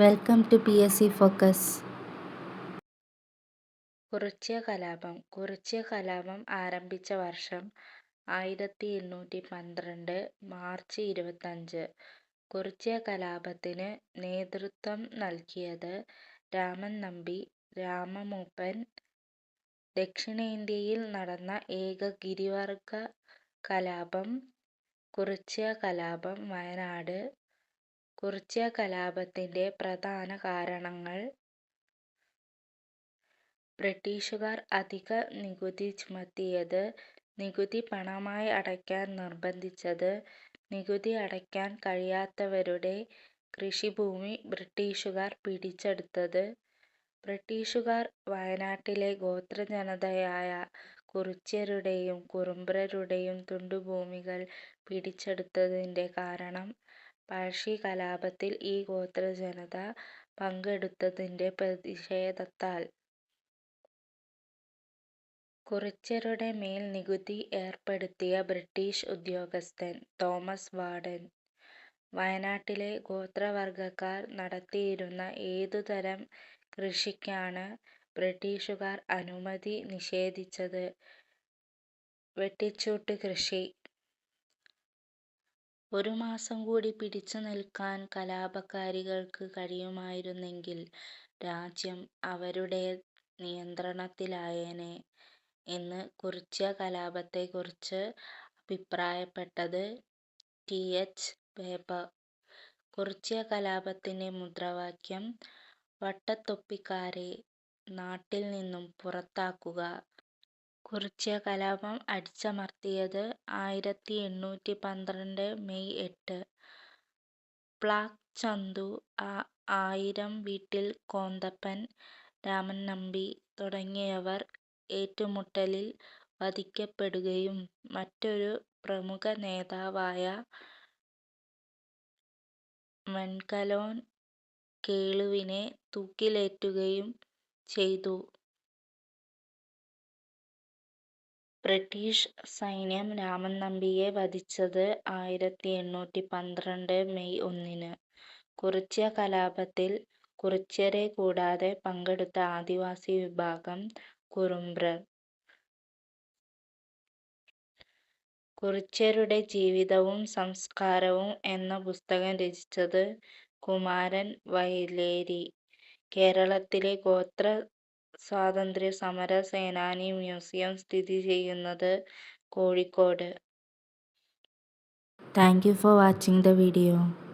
Welcome to P S C focus Kurichya കലാപം കുറിച്യ കലാപം ആരംഭിച്ച വർഷം ആയിരത്തി എണ്ണൂറ്റി പന്ത്രണ്ട് മാർച്ച് ഇരുപത്തഞ്ച്. കുറിച്യ കലാപത്തിന് നേതൃത്വം നൽകിയത് രാമൻ നമ്പി രാമമൂപ്പൻ. ദക്ഷിണേന്ത്യയിൽ നടന്ന ഏക ഗിരിവർഗ കലാപം. കുറിച്യ കലാപം വയനാട് കുറിച്യ കലാപത്തിന്റെ പ്രധാന കാരണങ്ങൾ. ബ്രിട്ടീഷുകാർ അധിക നികുതി ചുമത്തിയത്, നികുതി പണമായി അടയ്ക്കാൻ നിർബന്ധിച്ചത്, നികുതി അടയ്ക്കാൻ കഴിയാത്തവരുടെ കൃഷിഭൂമി ബ്രിട്ടീഷുകാർ പിടിച്ചെടുത്തത്, ബ്രിട്ടീഷുകാർ വയനാട്ടിലെ ഗോത്രജനതയായ കുറിച്യരുടെയും കുറുമ്പ്രരുടെയും തുണ്ടുഭൂമികൾ പിടിച്ചെടുത്തതിന്റെ കാരണം, പഴശ്ശി കലാപത്തിൽ ഈ ഗോത്രജനത പങ്കെടുത്തതിന്റെ പ്രതിഷേധത്താൽ. കുറിച്യരുടെ മേൽ നികുതി ഏർപ്പെടുത്തിയ ബ്രിട്ടീഷ് ഉദ്യോഗസ്ഥൻ തോമസ് വാർഡൻ, വയനാട്ടിലെ ഗോത്രവർഗക്കാർ നടത്തിയിരുന്ന ഏതുതരം കൃഷിക്കാണ് ബ്രിട്ടീഷുകാർ അനുമതി നിഷേധിച്ചത്. വെട്ടിച്ചൂട്ട് കൃഷി. ഒരു മാസം കൂടി പിടിച്ചു നിൽക്കാൻ കലാപകാരികൾക്ക് കഴിയുമായിരുന്നെങ്കിൽ രാജ്യം അവരുടെ നിയന്ത്രണത്തിലായേനെ എന്ന് കുറിച്യ കലാപത്തെക്കുറിച്ച് അഭിപ്രായപ്പെട്ടത് ടി. എച്ച്. വേബർ. കുറിച്ച കലാപത്തിന്റെ മുദ്രാവാക്യം വട്ടത്തൊപ്പിക്കാരെ നാട്ടിൽ നിന്നും പുറത്താക്കുക. കുറിച്യ കലാപം അടിച്ചമർത്തിയത് ആയിരത്തി എണ്ണൂറ്റി പന്ത്രണ്ട് മെയ് എട്ട്. പ്ലാക്ക് ചന്തു, ആ ആയിരം വീട്ടിൽ കോന്തപ്പൻ, രാമൻ നമ്പി തുടങ്ങിയവർ ഏറ്റുമുട്ടലിൽ വധിക്കപ്പെടുകയും മറ്റൊരു പ്രമുഖ നേതാവായ വെൺകലോൻ കേളുവിനെ തൂക്കിലേറ്റുകയും ചെയ്തു. ബ്രിട്ടീഷ് സൈന്യം രാമൻ നമ്പിയെ വധിച്ചത് ആയിരത്തി എണ്ണൂറ്റി പന്ത്രണ്ട് മെയ് ഒന്നിന്. കുറിച്യ കലാപത്തിൽ കുറിച്യരെ കൂടാതെ പങ്കെടുത്ത ആദിവാസി വിഭാഗം കുറുമ്പ്ര കുറിച്യരുടെ ജീവിതവും സംസ്കാരവും എന്ന പുസ്തകം രചിച്ചത് കുമാരൻ വൈലേരി. കേരളത്തിലെ ഗോത്ര സ്വാതന്ത്ര്യസമര സേനാനി മ്യൂസിയം സ്ഥിതി ചെയ്യുന്നത് Kozhikode. Thank you for watching the video.